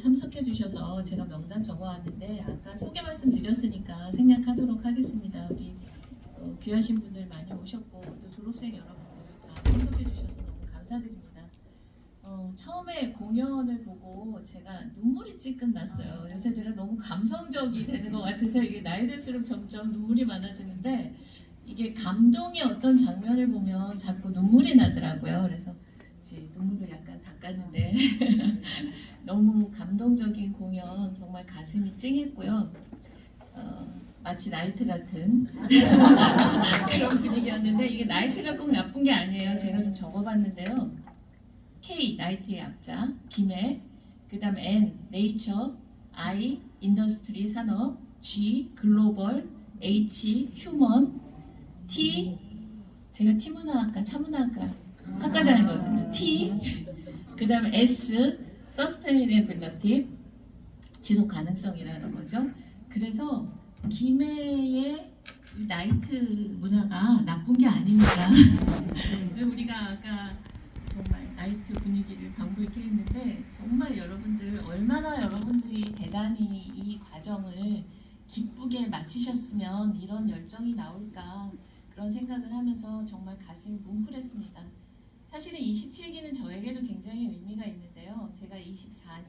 참석해 주셔서 제가 명단 적어왔는데 아까 소개 말씀 드렸으니까 생략하도록 하겠습니다. 우리 어, 귀하신 분들 많이 오셨고 또 졸업생 여러분들 다 참석해 주셔서 너무 감사드립니다. 어, 처음에 공연을 보고 제가 눈물이 찔끔 났어요. 요새 제가 너무 감성적이 되는 것 같아서 이게 나이 들수록 점점 눈물이 많아지는데 이게 감동의 어떤 장면을 보면 자꾸 눈물이 나더라고요. 그래서 이제 눈물을 약간 닦았는데 너무 감동적인 공연 정말 가슴이 찡했고요. 어, 마치 나이트 같은 그런 분위기였는데 이게 나이트가 꼭 나쁜 게 아니에요. 제가 좀 적어봤는데요. K 나이트의 앞자, 김해, 그다음에 N 네이처, I 인더스트리 산업, G 글로벌, H 휴먼, T 제가 T문화학과, 차문화학과 학과장이거든요. T 그 다음에 S 서스테이너빌리티 지속 가능성이라는 거죠. 그래서 김해의 이 나이트 문화가 나쁜 게 아니니까 우리가 아까 정말 나이트 분위기를 방불케 했는데 정말 여러분들 얼마나 여러분들이 대단히 이 과정을 기쁘게 마치셨으면 이런 열정이 나올까 그런 생각을 하면서 정말 가슴이 뭉클했습니다. 사실은 27기는 저에게도 굉장히 의미가 있는데요. 제가 24,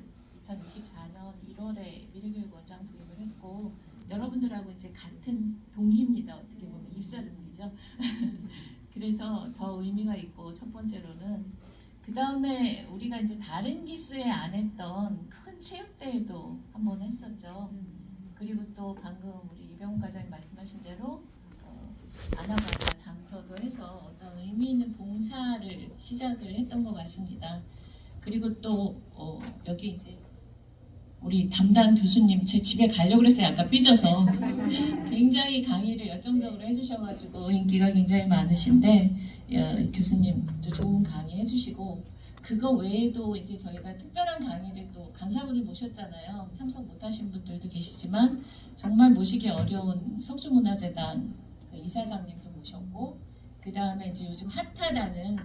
2024년 1월에 미래교육 원장 부임을 했고 여러분들하고 이제 같은 동기입니다. 어떻게 보면 입사 동기죠. 그래서 더 의미가 있고 첫 번째로는 그 다음에 우리가 이제 다른 기수에 안 했던 큰 체육대회도 한번 했었죠. 그리고 또 방금 우리 이병훈 과장님 말씀하신 대로 어, 아나바다 장터도 해서 의미 있는 봉사를 시작을 했던 것 같습니다. 그리고 또 어, 여기 이제 우리 담당 교수님 제 집에 가려고 그랬어요. 아까 삐져서 굉장히 강의를 열정적으로 해주셔가지고 인기가 굉장히 많으신데 어, 교수님도 좋은 강의 해주시고 그거 외에도 이제 저희가 특별한 강의를 또 강사분을 모셨잖아요. 참석 못하신 분들도 계시지만 정말 모시기 어려운 석주문화재단 그 이사장님도 모셨고 그 다음에 이제 요즘 핫하다는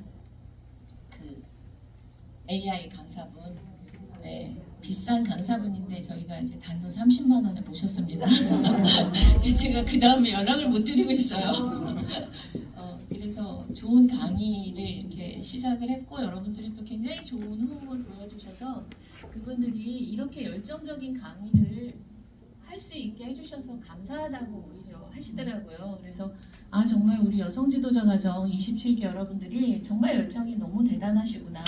그 AI 강사분 네, 비싼 강사분인데 저희가 이제 단돈 30만 원에 모셨습니다. 제가 그 다음에 연락을 못 드리고 있어요. 어, 그래서 좋은 강의를 이렇게 시작을 했고 여러분들이 또 굉장히 좋은 호응을 보여주셔서 그분들이 이렇게 열정적인 강의를 할 수 있게 해주셔서 감사하다고 오히려 하시더라고요. 그래서 아 정말 우리 여성 지도자 과정 27기 여러분들이 정말 열정이 너무 대단하시구나.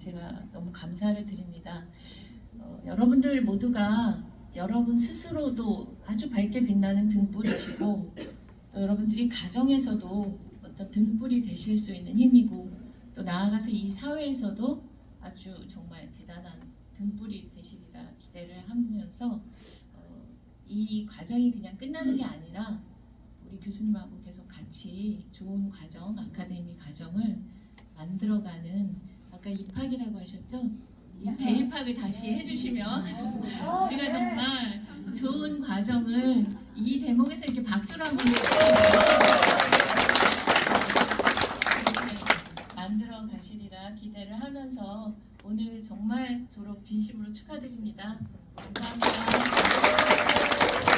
제가 너무 감사를 드립니다. 어, 여러분들 모두가 여러분 스스로도 아주 밝게 빛나는 등불이시고 또 여러분들이 가정에서도 어떤 등불이 되실 수 있는 힘이고 또 나아가서 이 사회에서도 아주 정말 대단한 등불이 되시리라 기대를 하면서 어, 이 과정이 그냥 끝나는 게 아니라 우리 교수님하고 계속 같이 좋은 과정, 아카데미 과정을 만들어가는 아까 입학이라고 하셨죠? 이 재입학을 다시 해주시면 우리가 정말 좋은 과정을 이 대목에서 이렇게 박수를 한번 만들어 가시리라 기대를 하면서 오늘 정말 졸업 진심으로 축하드립니다. 감사합니다.